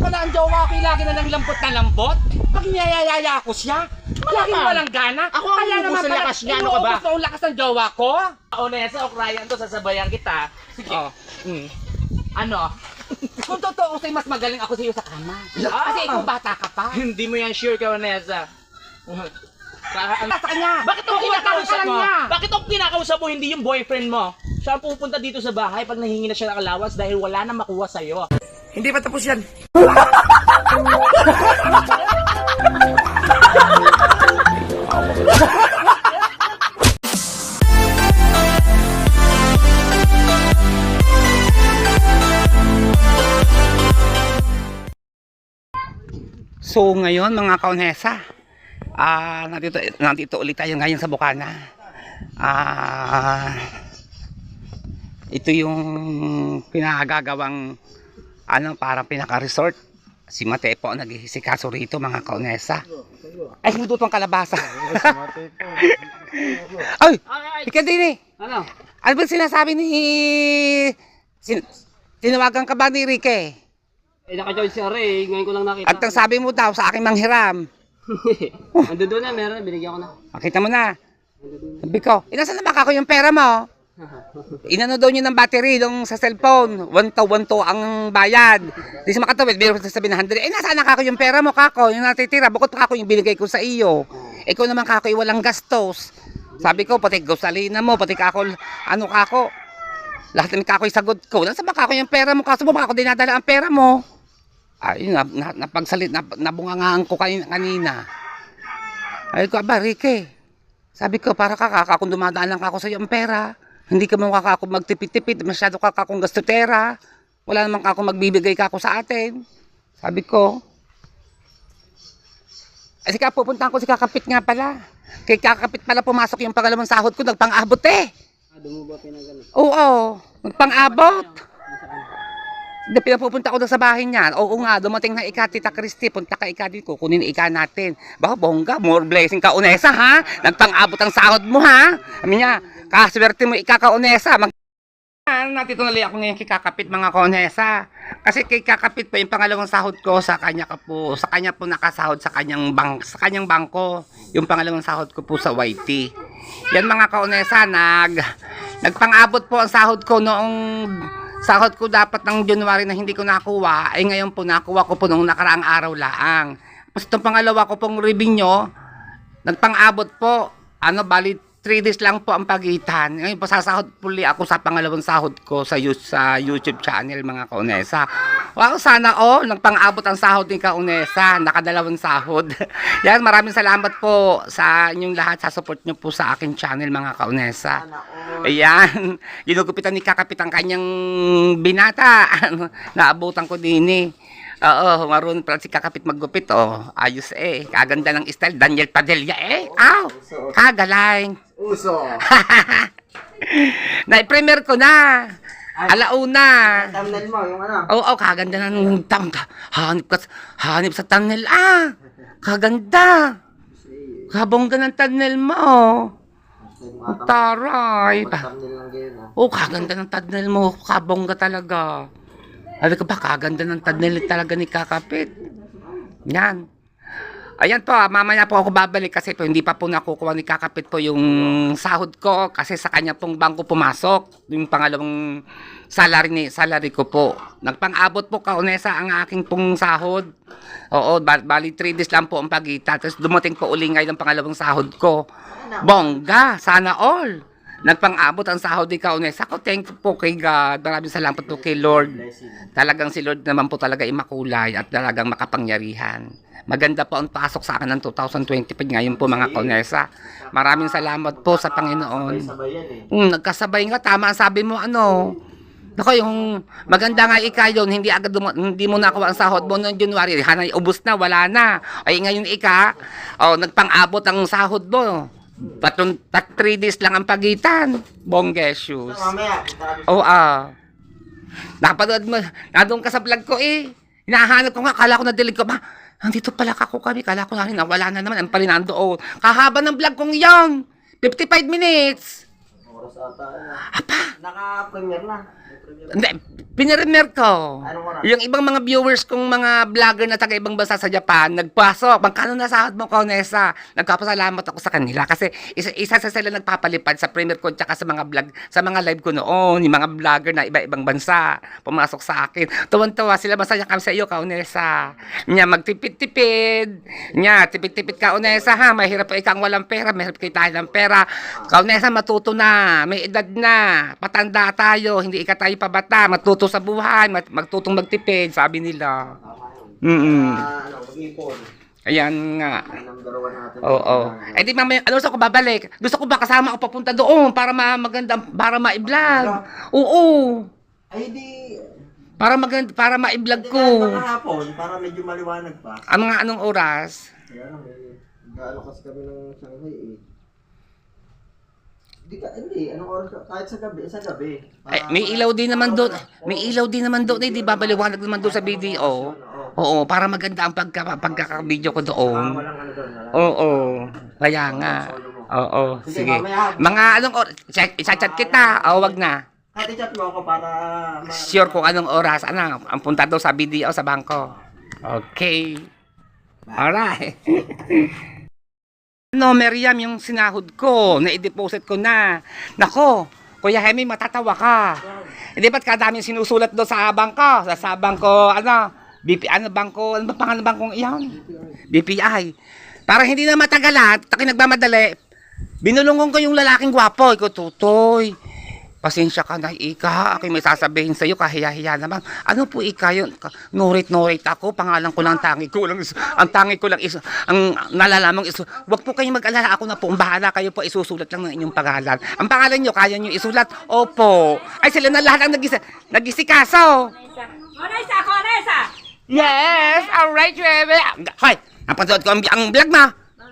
pala ang jowa ko, lagi na ng lambot na lambot. Pag niyayayaya ko siya, Malamang. walang gana. Ako ang inuubos ng lakas niya, ano ka ba? Inuubos ang lakas ng jowa ko. Onesa o Ryan to, sasabayan kita. Sige. Oh. Mm. Ano? Kung totoo sa'yo, mas magaling ako sa'yo sa kama. Ah. Kasi ikaw bata ka pa. Hindi mo yan sure ka, Onesa. Ka- Sa kanya. Bakit ka kinakausap lang mo? niya. Bakit ako kinakausap mo, hindi yung boyfriend mo? Siya ang pupunta dito sa bahay pag nahingi na siya ng allowance dahil wala na makuha sa'yo. Hindi pa tapos yan. So ngayon mga kaunesa, ah nandito, nandito ulit tayo ngayon sa Bukana. Ah ito yung pinagagawang ano parang pinaka-resort. Si Mate po ang naghihisikaso rito mga kaunesa. Ay, hinudutong kalabasa. Ay, ikaw din eh. Ano? Ano ba sinasabi ni... Sin... Tinawagan ka ba ni Rique? Eh, naka-join si Ray. Ngayon ko lang nakita. At ang sabi mo daw sa aking manghiram. Ando doon na, meron. Binigyan ko na. Makita mo na. Sabi ko, inasan na ba ako yung pera mo? Inano daw niyo ng battery dong sa cellphone. One to one to ang bayad. Di sa makatawid, meron sa sabi na 100. Eh, nasaan na kako yung pera mo, kako? Yung natitira, bukod pa kako yung binigay ko sa iyo. Ikaw naman kako, eh, walang gastos. Sabi ko, pati gasolina mo, pati kako, ano kako. Lahat ng kako sagot ko. Nasaan ba kako yung pera mo? Kaso mo, baka ako dinadala ang pera mo. Ayun, na, na, napagsalit, na, nabungangaan ko kanina. kanina. Ay ko, aba, Ricky. Sabi ko, para ka kaka, kung dumadaan lang ako sa iyo ang pera. Hindi ka mo kako magtipid-tipid, masyado ka kakong gastutera. Wala naman kako magbibigay kako sa atin. Sabi ko. Ay, sige, pupuntahan ko si Kakapit nga pala. Kay Kakapit pala pumasok yung pangalawang sahod ko, nagpang-abot eh. Ah, doon mo ba pinagano? Oo, nagpang-abot. Hindi, pinapupunta ko doon sa bahay niya. Oo nga, dumating na ika, Tita Christy, punta ka ika dito, kunin ika natin. Baka bongga, more blessing ka, Unesa, ha? Nagpang-abot ang sahod mo, ha? Sabi niya, kaswerte mo ika ka, Unesa. Mag Natito na ako ngayon kay Kakapit mga konesa. Kasi kay Kakapit po yung pangalawang sahod ko sa kanya ka po, sa kanya po nakasahod sa kanyang bank, sa kanyang bangko. Yung pangalawang sahod ko po sa YT. Yan mga kaonesa, nag nagpang-abot po ang sahod ko noong sahod ko dapat ng January na hindi ko nakuha, ay ngayon po nakuha ko po nung nakaraang araw laang. Tapos itong pangalawa ko pong revenue, nagpang-abot po, ano, bali 3 days lang po ang pagitan. Ngayon po sasahod puli ako sa pangalawang sahod ko sa, sa YouTube channel mga kaunesa. Wow, sana oh, nagpang-abot ang sahod ni kaunesa, nakadalawang sahod. Yan, maraming salamat po sa inyong lahat sa support nyo po sa aking channel mga kaunesa. Ayan, ginugupitan ni Kakapit ang kanyang binata. Naabutan ko din eh. Oo, marunong pala si Kakapit maggupit, oh. Ayos eh. Kaganda ng style. Daniel Padilla eh. Aw! Kagaling. Uso! Na-premier ko na. Alauna. Thumbnail mo, yung ano? Oo, oh, kaganda ng tam. Hanip ka, hanip sa tunnel. Ah! Kaganda. Kabongga ng tunnel mo. Ang Taray. Thumbnail lang ganyan ha. Oh, kaganda ng tunnel mo. Kabongga talaga. Sabi ko ba, kaganda ng tunnel talaga ni Kakapit. Yan. Ayan po, ah, mamaya po ako babalik kasi po hindi pa po nakukuha ni Kakapit po yung sahod ko kasi sa kanya pong bangko pumasok yung pangalawang salary ni salary ko po. Nagpang-abot po kaunesa ang aking pong sahod. Oo, ba- bali 3 days lang po ang pagitan. Tapos dumating po uli ngayon ang pangalawang sahod ko. Bongga, sana all. Nagpang-abot ang sahod ni Kaunesa. Ako thankful po kay God. Maraming salamat po kay Lord. Talagang si Lord naman po talaga imakulay at talagang makapangyarihan. Maganda po ang pasok sa akin ng 2025 ngayon po mga Kaunesa. Maraming salamat po sa Panginoon. Mm, nagkasabay nga, tama ang sabi mo, ano. Nako, yung maganda nga ika yun, hindi agad duma- hindi mo nakuha ang sahod mo noong January, hanay, ubus na, wala na. Ay ngayon ika, oh, nagpang-abot ang sahod mo. Patong, tat 3 days lang ang pagitan. Kita ka Oo, ah. Napanood mo, nandun ka sa vlog ko eh. Hinahanap ko nga, kala ko na-delete ko. Ma, nandito pala kako kami. Kala ko na rin, nawala na naman. Ang pala nandoon. Kahaba ng vlog kong iyon. 55 minutes. Oras ata. Apa? Naka-premiere na. May premiere. Hindi, pinirimer ko. Anong oras? Yung ibang mga viewers kong mga vlogger na taga ibang bansa sa Japan, nagpasok. Magkano na sahod mo, Kaunesa? Nagpapasalamat ako sa kanila kasi isa, isa sa sila nagpapalipad sa premiere ko tsaka sa mga vlog, sa mga live ko noon. Yung mga vlogger na iba-ibang bansa, pumasok sa akin. Tuwan-tuwa sila, masaya kami sa iyo, Kaunesa. Nya, magtipid-tipid. Nya, tipid-tipid Kaunesa ha. Mahirap pa ikaw ang walang pera, mahirap tayo ng pera. Kaunesa, matuto na. May edad na. Patanda tayo, hindi ika tayo pabata. Matuto sa buhay, mat- magtutong magtipid, sabi nila. Tama yun. Mm Ah, ano, mag-ipon. Ayan nga. Number one natin. Oo. Eh di mamaya, ano gusto ko babalik? Gusto ko ba kasama ako papunta doon para ma maganda, para ma-vlog? Oo. Ay, di... Para maganda, para ma-vlog ko. hapon, para medyo maliwanag pa. Ang mga anong oras? Kaya. Gaano kasi kami ng Shanghai eh. Hindi ka, hindi. Anong oras ka? Kahit sa gabi, sa gabi. Eh, may ilaw din naman doon. May ilaw din naman doon. Eh, di ba maliwanag naman doon sa video? Oo, para maganda ang pagka, pagkaka-video ko Ah, doon. walang ano walang- Oo. Kaya nga. Oo, sige. Mga anong oras? Chat, chat kita. O, wag na. Kahit i-chat mo ako para... Sure kung anong oras. Ano, ang punta doon sa video sa bangko. Okay. Alright. ano, Miriam, yung sinahod ko, na-deposit ko na. Nako, Kuya Hemi, matatawa ka. Hindi ba't kadaming sinusulat doon sa bangko? Sa, sa bangko, ano, BP, ano, bangko, ano ba pangalan ng bangkong iyan? BPI. Para hindi na matagalan, taki nagmamadali, binulungon ko yung lalaking gwapo. Iko, tutoy. Pasensya ka na, Ika. Ako'y may sasabihin sa'yo, kahiya-hiya naman. Ano po, Ika, yun? Nurit-nurit ako. Pangalan ko lang, tangi ko lang. Ang tangi ko lang is, ang nalalamang is, wag po kayong mag-alala. Ako na po, ang bahala kayo po, isusulat lang ng inyong pangalan. Ang pangalan nyo, kaya nyo isulat? Opo. Ay, sila na lahat ang nagisi, nagisikaso. Onesa ako, Onesa! Yes, alright, Rebe. Hoy, napanood ko ang, ang vlog mo.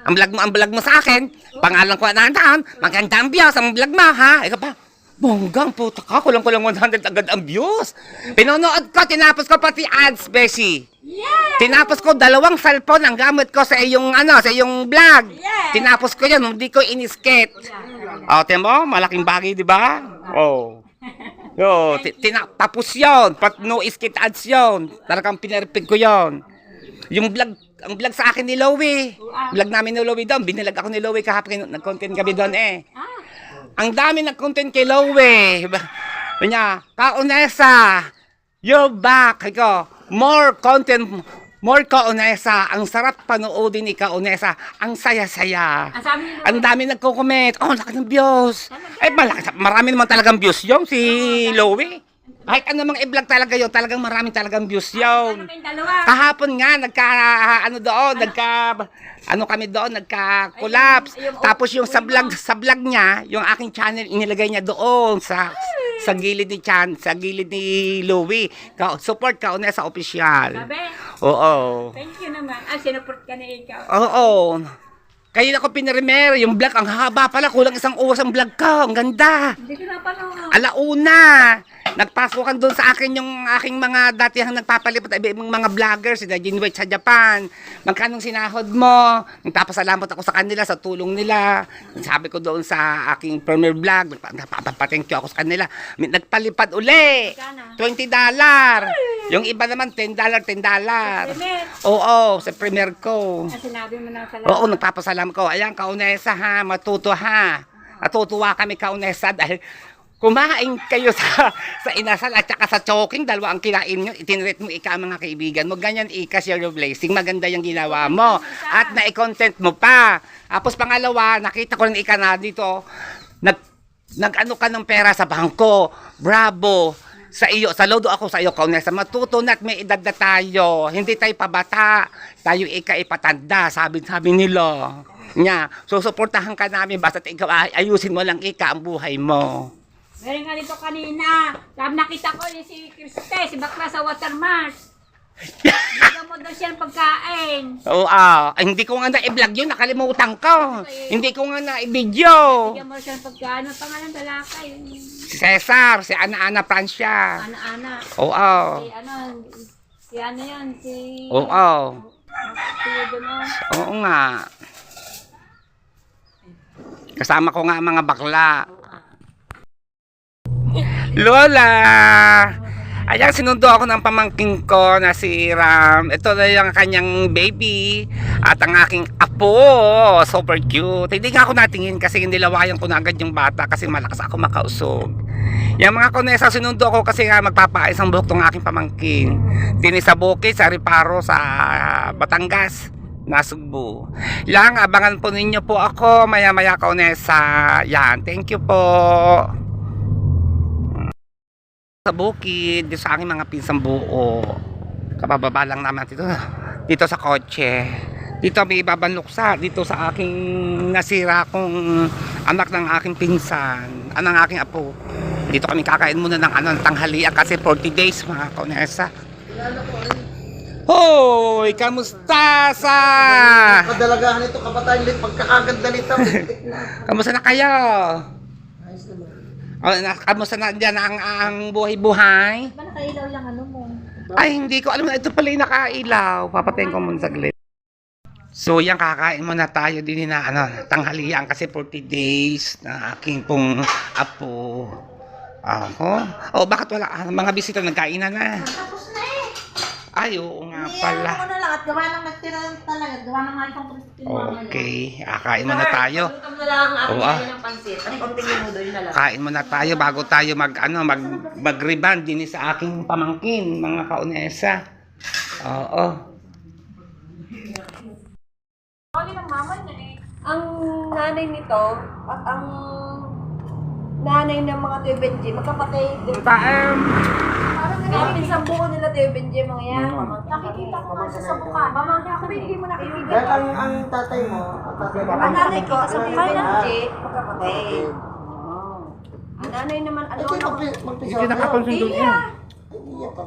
Ang vlog mo, ang vlog mo sa akin. Pangalan ko na taon. Magandang views ang vlog mo, ha? Ikaw pa. Bonggang puta ka, kulang-kulang 100 agad ang views. Pinonood ko, tinapos ko pati ads, Beshi. Yeah! Tinapos ko dalawang cellphone ang gamit ko sa iyong ano, sa iyong vlog. Yeah. Tinapos ko 'yan, hindi ko iniskit. Oh, temo, malaking bagay, 'di ba? Oh. Yo, ti- tina- tapos 'yon, pat no iskit ads 'yon. Talagang pinerpig ko 'yon. Yung vlog, ang vlog sa akin ni Lowy. Vlog namin ni Lowy doon, binilag ako ni Lowy kahapon, nag-content kami doon eh. Ah, Ang dami nag-content kay Lowe. Kanya, Kaunesa, you're back. Ikaw, more content, more Kaunesa. Ang sarap panoodin ni Kaunesa. Ang saya-saya. ang dami nagko-comment. Oh, laki ng views. Ay, malaki. Marami naman talagang views yung si Lowe. Kahit ano mga i-vlog talaga yun, talagang marami talagang views ano yun. dalawa? Kahapon nga, nagka, ano doon, nagka, ano kami doon, nagka-collapse. Tapos yung sa vlog, sa vlog niya, yung aking channel, inilagay niya doon sa sa gilid ni Chan, sa gilid ni Louie. Ka, support ka una sa official. Sabi, Oo. thank you naman. Ah, sinuport ka na ikaw. Oo. Kaya ako pinremer, yung vlog, ang haba pala, kulang isang oras ang vlog ko. Ang ganda. Hindi ko napanood. Alauna, nagpasukan doon sa akin yung aking mga datihang nagpapalipat mga vloggers, sina Jinwei sa Japan. Magkanong sinahod mo? Nagpapasalamat ako sa kanila sa tulong nila. Sabi ko doon sa aking premier vlog, nagpa- nagpapathank you ako sa kanila. Nagpalipad uli. Sana. 20 dollar. Yung iba naman 10 dollar, 10 dollar. Oo, sa premier ko. Ah, sinabi mo na salamat. Oo, nagpapasalamat ko. Ayan, kaunesa ha, matuto ha. Natutuwa kami kaunesa dahil kumain kayo sa sa inasal at saka sa choking, dalawa ang kinain nyo, itinrate mo ika mga kaibigan mo. Ganyan ika share your blessing. Maganda yung ginawa mo. At na-content mo pa. Tapos pangalawa, nakita ko rin ika na dito, nag, nag-ano ka ng pera sa bangko. Bravo sa iyo, saludo ako sa iyo, Kaunesa. Matuto na at may edad na tayo. Hindi tayo pabata. Tayo ika ipatanda, sabi, sabi nila. Nya, susuportahan ka namin basta ikaw ay ayusin mo lang ika ang buhay mo. Meron nga dito kanina. Sabi nakita ko ni si Kriste, si Bakla sa Watermart. Bigyan mo daw siya ng pagkain. Oo, ah, ay, hindi ko nga na-vlog yun, nakalimutan ko. Hindi ko nga na-video. Bigyan mo siya ng pagkain. Ang pangalan lalaki. Si Cesar, si Ana-Ana Francia. Ana-ana. Oo, Si ano, si ano yan, si... oo, Si Dono. oo nga. Kasama ko nga ang mga bakla. Lola! Ayan, sinundo ako ng pamangking ko na si Ram. Ito na yung kanyang baby. At ang aking apo. Super cute. Hindi nga ako natingin kasi nilawayan ko na agad yung bata kasi malakas ako makausog. Yung mga konesa, sinundo ako kasi nga magpapaayos ang buhok ng aking pamangkin. Dini sa Riparo, sa Batangas. Nasugbu. Lang, abangan po ninyo po ako maya-maya kaunesa. Yan, thank you po sa bukid, dito sa aking mga pinsang buo. Kabababa lang naman dito, dito sa kotse. Dito may ibabanluksa, dito sa aking nasira kong anak ng aking pinsan, anang aking apo. Dito kami kakain muna ng ano, ng tanghalian kasi 40 days mga konesa. Hoy, kamusta sa? Kadalagahan ito, kabataan lit, pagkakaganda nito. Kamusta na kayo? O, na, kamusta na dyan ang, ang buhay-buhay? Ba nakailaw yung ano mo? Ay, hindi ko alam na ito pala yung nakailaw. Papatayin ko muna saglit. So, yan, kakain muna tayo din na ano, tanghalian kasi 40 days na aking pong apo. Ako? Oh, bakit wala? ah, Mga bisita nagkainan na. Tapos na. Ay, oo nga Hindi, pala. ano ko na lang at gawa ng nagtira talaga. Gawa ng mga itong Christine Mama Okay, ah, kain muna tayo. Luto mo na lang Oo, ah. kain ng pansit. At konting minudo yun na lang. Kain muna tayo bago tayo mag ano mag mag-reband din sa aking pamangkin, mga kaunesa. Oo. ang nanay nito at ang nanay ng mga Tio Benji, magkapatid. Paem. Parang nga sa buo nila Tio Benji, mga yan. Nakikita ko nga siya sa mukha. Mamangkin ako, hindi mo nakikita. Dahil ang, ang tatay mo, ang tatay mo, Ang nanay ko, sa Tio Ay, Benji, magkapatid. Ang nanay naman, ano, Ito Hindi nakapansin doon yan. Iya pa.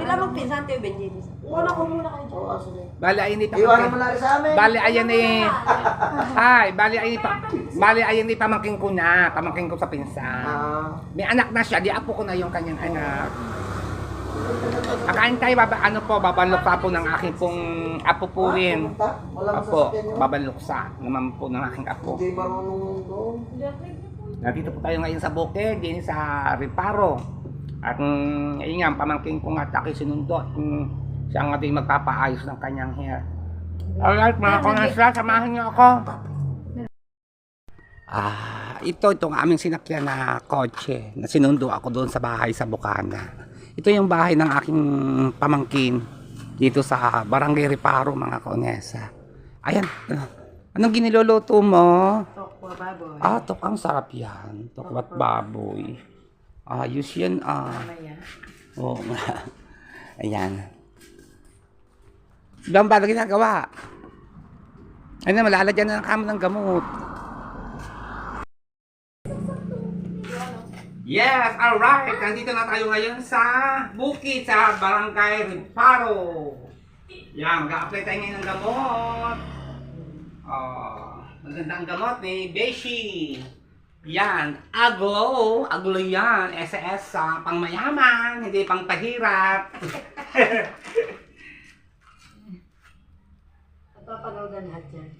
sila magpinsan Tio Benji. Una ko muna kayo. Oo, sige. Bali ay ni Iwanan mo na sa amin. Bali ayan ni Ay, bali ay pa Bali ayan ni pamangkin ko na, pamangkin ko sa pinsan. Ah, May anak na siya, di apo ko na yung kanyang anak. Kakain tayo, baba, ano po, babanlok pa po ng aking pong apo po rin. Wala mo Apo, babanluksa naman po ng aking apo. Hindi marunong doon. Nandito po tayo ngayon sa Bukid, din sa Riparo. At mm, ayun nga, ang pamangkin ko nga taki sinundo. mm, siya nga din magpapaayos ng kanyang hair. Alright, mga konasla, samahan niyo ako. Ah, ito itong aming sinakyan na kotse na sinundo ako doon sa bahay sa Bukana. Ito yung bahay ng aking pamangkin dito sa Barangay Riparo mga kaonesa. Ayan, ano, anong giniluluto mo? Tokwa baboy. Ah, tok ang sarap yan. Tokwat baboy. Ayos yan ah. Mamaya. Oo nga. Ayan. Ibang ba na ginagawa? Ay na, malalagyan na ng kamo ng gamot. Yes, alright. Nandito na tayo ngayon sa Bukid, sa Barangay Riparo. Yan, mag-a-apply tayo ngayon ng gamot. Oh, magandang gamot ni Beshi. Yan, aglo, aglo yan, SS sa pangmayaman, hindi pang pahirap. Papanood na lahat yan.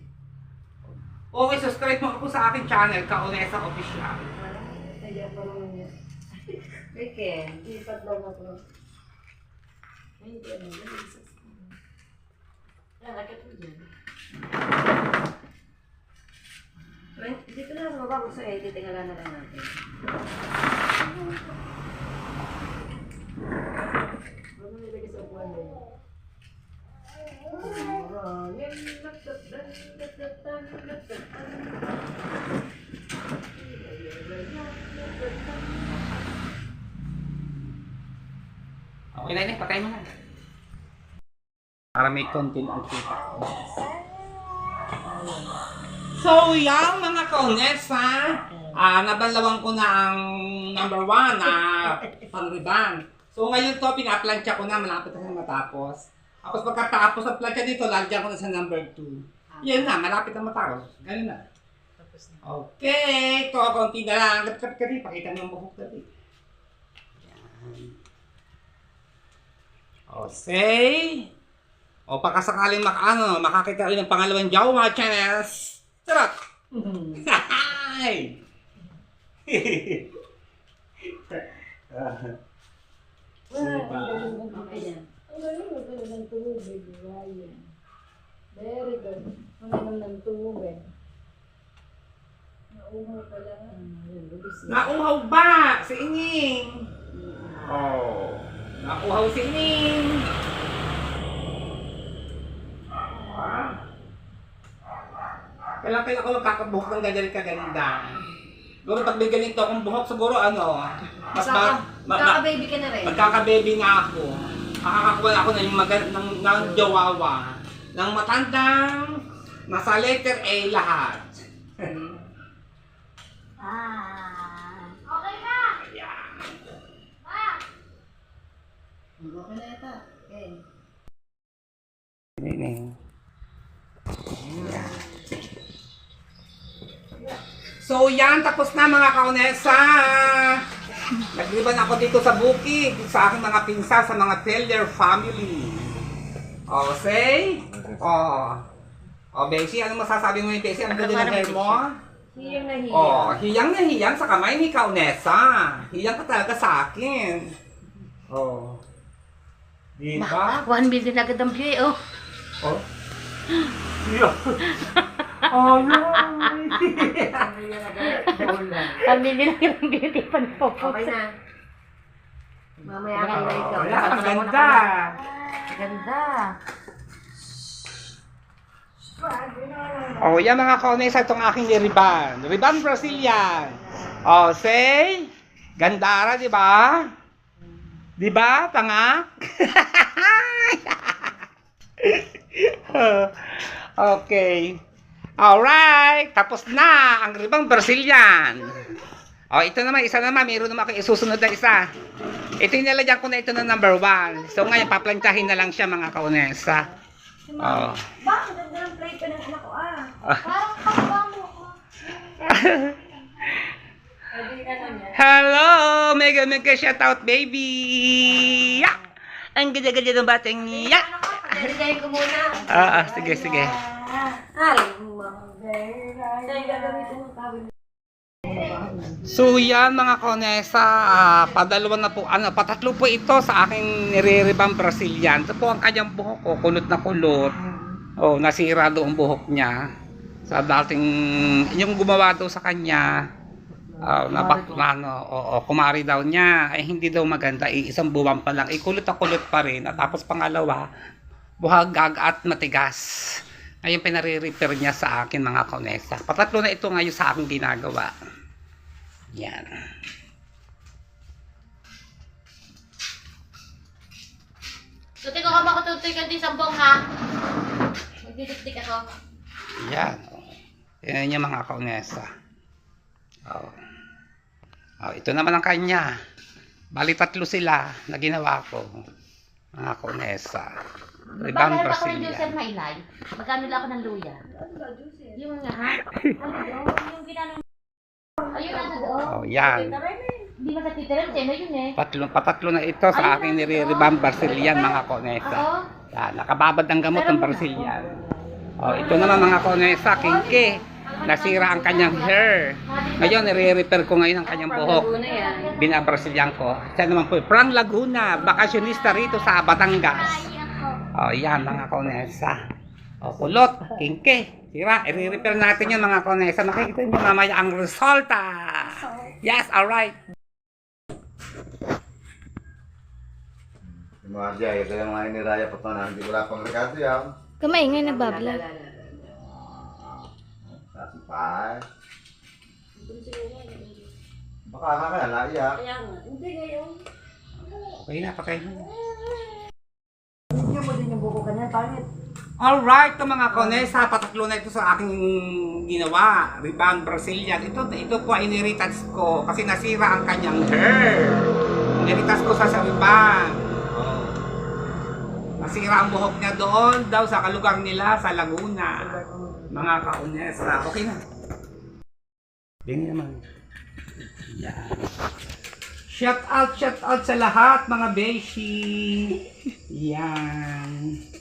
Okay, subscribe mo ako sa aking channel, Kaonesa Official. Ayan pa naman yan. Weekend, lipat daw na to. Ay, hindi ano, yan. Yan, lakit mo dyan. Ay, Dito na sa baba, gusto eh, titingala na lang natin. Ano nilagay sa upuan mo? Okay na yun, patay mo na. Para may content ang kita. So, yan mga kaonesa, ah nabalawang ko na ang number one na pang-riban. So, ngayon to, pinaplansya ko na, malapit na matapos. Tapos pagkatapos ang plansya dito, lalagyan ko na sa number two. Yan na, malapit na matapos. Ganun na. Okay, ito, konti na lang. Kat-kat ka rin, pakita mo yung buhok ka rin. O, say. O, pakasakaling mak ano, makakita rin ng pangalawang Jawa channels. Sarap! Hi! Very good. Galing ng tubig. Naumo pala. Nauhaw ba si Ining? Oh. Nauhaw si Ining. Kailan kailan ako magkakabuhok ng ganyan kaganda? Siguro pag may ganito akong buhok, siguro ano, mas ma, ma, ma, baby ka na rin. magkaka-baby nga ako. Makakakuha ako ng, mag, ng, ng jawawa. Ng matandang, nasa letter A lahat. Ah. Ayan. Okay na ito. Okay. So yan, tapos na mga kaunesa. Nagliban ako dito sa bukid, sa aking mga pinsa, sa mga Teller family. O, say? O. O, Beshi, ano masasabi mo yung Beshi? Ang ganda ng hair mo? Hiyang na hiyang. O, hiyang na hiyang sa kamay ni Kaunesa. Hiyang ka talaga sa akin. O. Diba? 1 million agad ang view eh, oh. Oh. Yeah. oh, no. Pamili lang yung beauty pa na Okay na. Mamaya ka na ikaw. Wala, ang ganda. Ganda. Oh, yan mga kaunesa itong aking riban. Riban Brazilian. Oh, say. Gandara, di ba? Di ba, tanga? okay. Alright, tapos na ang ribang Brazilian. Oh, ito naman, isa naman, mayroon naman ako isusunod na isa. Ito yung nilagyan ko na ito na number one. So ngayon, paplantahin na lang siya mga kaunesa. Oh. Bakit ang ganda ng plate pa ng anak ko ah? Parang kapwa mo niya. Hello! Mega mega shoutout baby! Ya! Ang ganda-ganda ng batang niya! Pagdaligayin ko muna. Ah, ah, sige, sige. Ay, mga Saan gagamitin mo kawin? So yan mga konesa, ah, padalawa na po, ano, patatlo po ito sa aking nire-rebang Brazilian. Ito po ang kanyang buhok ko, kulot na kulot. Oh, nasira doon ang buhok niya. Sa dating, yung gumawa daw sa kanya, ah, napak, ano, oo, kumari daw niya, ay hindi daw maganda, eh, isang buwan pa lang, eh, kulot na kulot pa rin. At tapos pangalawa, buhagag at matigas. Ngayon pinare-repair niya sa akin mga konesa. Patatlo na ito ngayon sa aking ginagawa. Yan. Tuti ko ka ba kututoy ka din sa bong ha? Magdidikdik ako. Yan. Yan yung mga kaunesa. Oh. Oh, ito naman ang kanya. Bali tatlo sila na ginawa ko. Mga kaunesa. Ibang Bakit ako Brazilian. Mailay? Magkano lang ako ng luya? Yung nga ha? Ano yung ginanong... Ayun ano doon. Oh, yan. Hindi ba sa titiran? Sino yun eh? Patlo, patatlo na ito sa aking nire-rebang Brazilian mga kaunesa. Oo. Yan, nakababad ng gamot ng Brazilian. Oh, ito naman mga kaunesa, kinke. Nasira ang kanyang hair. Ngayon, nire-repair ko ngayon ang kanyang buhok. Binabrasilian ko. Siya naman po, from Laguna, bakasyonista rito sa Batangas. Oh, yan mga kaunesa. O, kulot, kingke. Sira, i-repair natin yun mga kaunesa. Makikita nyo mamaya ang resulta. Yes, alright. Yung mga jay, ito yung mga iniraya pa to na hindi wala pang rekado yan. Kamaingay nagbabla. Sasipay. Baka ka kaya naiyak. Kaya nga. Hindi ngayon. Okay na, patay na. Hindi mo din yung buko ka na. Pangit. Alright, ito mga kaunesa, patatlo na ito sa aking ginawa. Rebound Brazilian. Ito, ito po ay iniritas ko kasi nasira ang kanyang hair. Iniritas ko sa sa rebound. Oh. Nasira ang buhok niya doon daw sa kalugar nila sa Laguna. Mga kaunesa. Okay na. Dini naman. Yan. Shout out, shout out sa lahat mga beshi. Yan.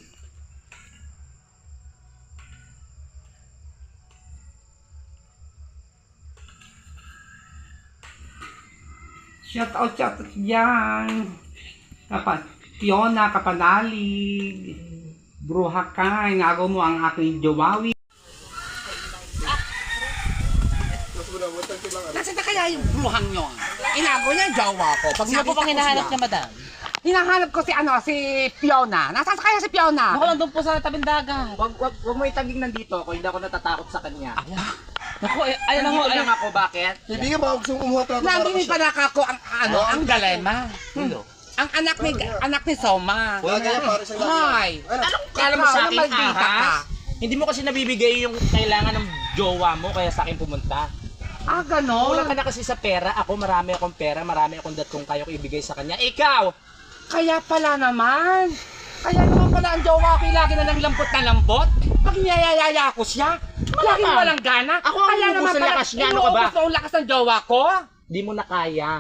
Shout out, shout out yan. Kapa, Fiona, Kapanalig, Bruhakay, nagaw mo ang aking jowawi. Nasaan na kaya yung bruhang yun? Inago niya yung jowa ko. Pag Sino po nakita pang ko hinahanap siya. niya, madam? Hinahanap ko si ano, si Fiona. Nasaan kaya si Fiona? Ako lang doon po sa tabing dagat. Wag, wag, wag mo itaging nandito ako, hindi ako natatakot sa kanya. Naku, eh, Nandito ayun. lang ako, bakit? Kaibigan, baka gusto mong umuha talaga para Nandini siya. pa ako ang ano, ang galema. Ang anak ni anak ni Soma. Wala kaya para sa Hoy. Anong kala mo sa Ikaw, akin, maldita ka. ahas? Hindi mo kasi nabibigay yung kailangan ng jowa mo, kaya sa akin pumunta. Ah, Wala ganon. ka na kasi sa pera. Ako, marami akong pera, marami akong dat kung kayo ko ibigay sa kanya. Ikaw! Kaya pala naman. Kaya naman pala ang jowa ko lagi na ng lampot na lampot. Pag niyayayaya ko siya, lagi Malamang. walang gana. Ako ang inuubos naman ng pala, lakas niya, ano ka ba? inuubos ko ang lakas ng jowa ko. Di mo na kaya.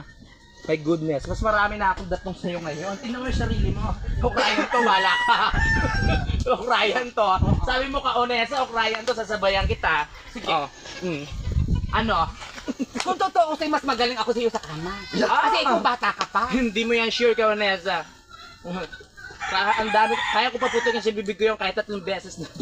My goodness, mas marami na akong datong sa'yo ngayon. Tingnan mo yung sarili mo. Ukrayan to, wala ka. Ukrayan to. Sabi mo ka, Onesa, Ukrayan to, sasabayan kita. Sige. Oh. Mm. Ano? Kung totoo sa'yo, mas magaling ako sa iyo sa kama. Kasi ikaw bata ka pa. Hindi mo yan sure ka, Onesa. Kaya ang dami, kaya ko paputukin sa bibig ko yung kahit tatlong beses na.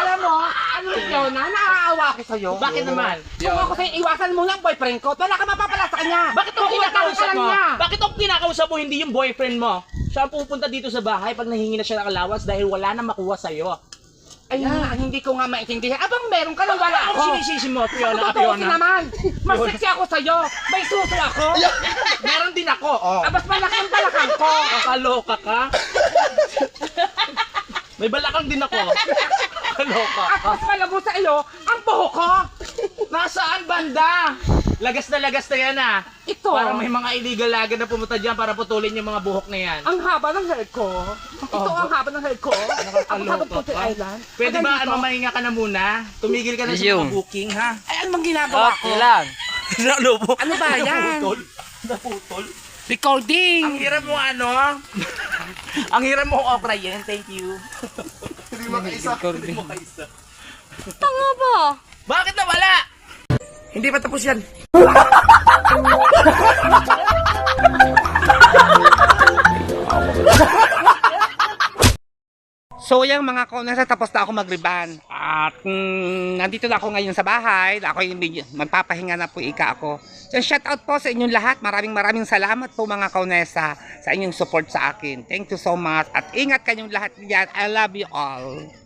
Alam mo, ano yun na, naaawa ako sa'yo. Bakit naman? Kung ako sa'yo, iwasan mo lang boyfriend ko, wala ka mapapala sa kanya. Bakit ang ka kinakausap mo? niya. Bakit ang kinakausap mo hindi yung boyfriend mo? Siya ang pupunta dito sa bahay pag nahingi na siya ng allowance dahil wala na makuha sa'yo. Ayan, hindi ko nga maintindihan. Abang meron ka lang wala Ako ako. sinisisi mo, Kung Fiona, totoo Fiona. naman, mas sexy ako sa'yo. May suso ako. Meron din ako. Oh. Ah, mas malaki ang balakang ko. Kakaloka ka. May balakang din ako. Kaloka At ka. mas malabo sa iyo, ang buho ko. Nasaan banda? Lagas na lagas na yan ah. Ito, Para may mga illegal laga na pumunta dyan para putulin yung mga buhok na yan. ang haba ng hair ko. Ito ang haba ng hair ko. Ako sa Puti ka. Island. Pwede ba ano, dito. mahinga ka na muna? Tumigil ka na sa mga booking ha? Ay, ano bang ginagawa ko? lang. ano po? Ano ba yan? Naputol. Naputol. Recording. Ang hirap mo ano? Ang hirap mo okra yan. Thank you. Hindi makaisa. Hindi mo kaisa. Tanga ba? Bakit nawala? Hindi pa tapos yan. So yung mga kaunasa, tapos na ako mag-reban. At mm, nandito na ako ngayon sa bahay. Ako yung magpapahinga na po ika ako. So shout out po sa inyong lahat. Maraming maraming salamat po mga kaunesa sa inyong support sa akin. Thank you so much. At ingat kayong lahat diyan. I love you all.